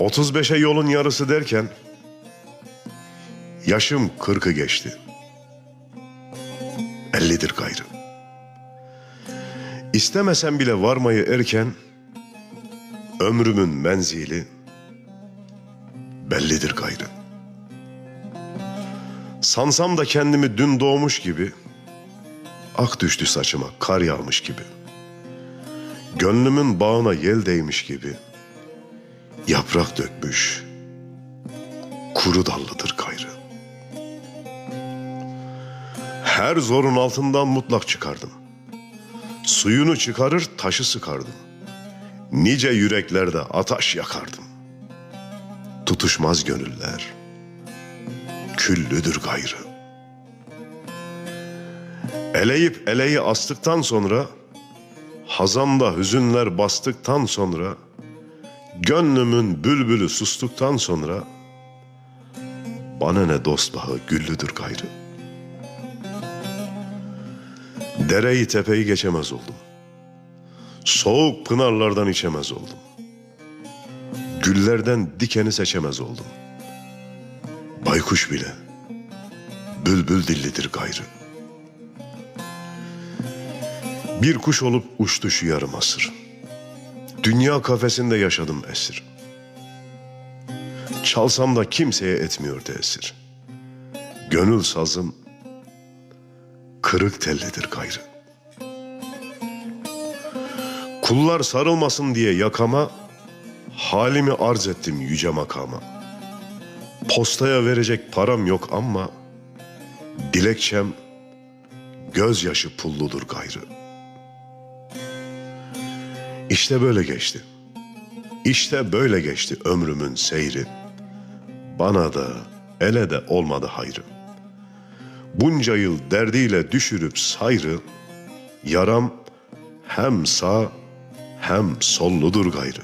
...35'e yolun yarısı derken... ...yaşım 40'ı geçti. 50'dir gayrı. İstemesem bile varmayı erken... ...ömrümün menzili... ...bellidir gayrı. Sansam da kendimi dün doğmuş gibi... ...ak düştü saçıma kar yağmış gibi... ...gönlümün bağına yel değmiş gibi... ...yaprak dökmüş... ...kuru dallıdır gayrı. Her zorun altından mutlak çıkardım. Suyunu çıkarır taşı sıkardım. Nice yüreklerde ataş yakardım. Tutuşmaz gönüller, küllüdür gayrı. Eleyip eleyi astıktan sonra, hazamda hüzünler bastıktan sonra, gönlümün bülbülü sustuktan sonra, bana ne dost bağı güllüdür gayrı. Dereyi tepeyi geçemez oldum. Soğuk pınarlardan içemez oldum. Güllerden dikeni seçemez oldum. Baykuş bile bülbül dillidir gayrı. Bir kuş olup uçtu şu yarım asır. Dünya kafesinde yaşadım esir. Çalsam da kimseye etmiyor tesir. Gönül sazım kırık tellidir gayrı. Kullar sarılmasın diye yakama, halimi arz ettim yüce makama. Postaya verecek param yok ama, dilekçem gözyaşı pulludur gayrı. İşte böyle geçti. İşte böyle geçti ömrümün seyri. Bana da ele de olmadı hayrı. Bunca yıl derdiyle düşürüp sayrı, yaram hem sağ hem solludur gayrı.